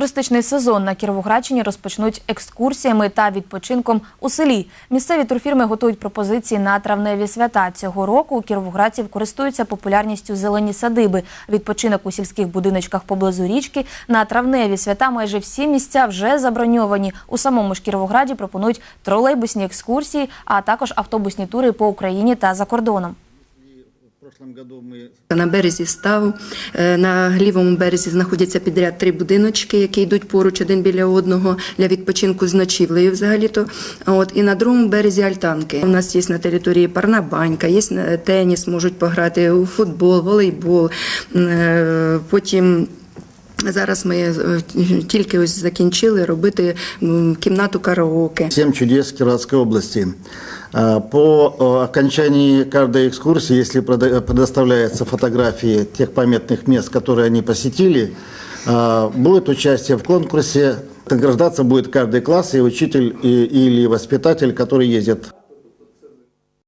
Туристичний сезон на Кіровоградщині розпочнуть екскурсіями та відпочинком у селі. Місцеві турфірми готують пропозиції на травневі свята. Цього року у кіровоградців користуються популярністю зелені садиби. Відпочинок у сільських будиночках поблизу річки. На травневі свята майже всі місця вже заброньовані. У самому ж Кіровограді пропонують тролейбусні екскурсії, а також автобусні тури по Україні та за кордоном. На березі ставу е, на лівому березі знаходяться підряд три будиночки, які йдуть поруч один біля одного для відпочинку з ночівлею взагалі-то. От і на другому березі альтанки. У нас є на території парна банька, є е, теніс, можуть пограти у футбол, волейбол. Е, Потім. Зараз ми тільки ось закінчили робити кімнату караоке. Семь чудес Кировоградской области. А, По э, окончании каждой экскурсии, если прода- предоставляются фотографии тех памятных мест, которые они посетили, а, будет участие в конкурсе. Награждаться будет каждый класс и учитель и- или воспитатель, который ездит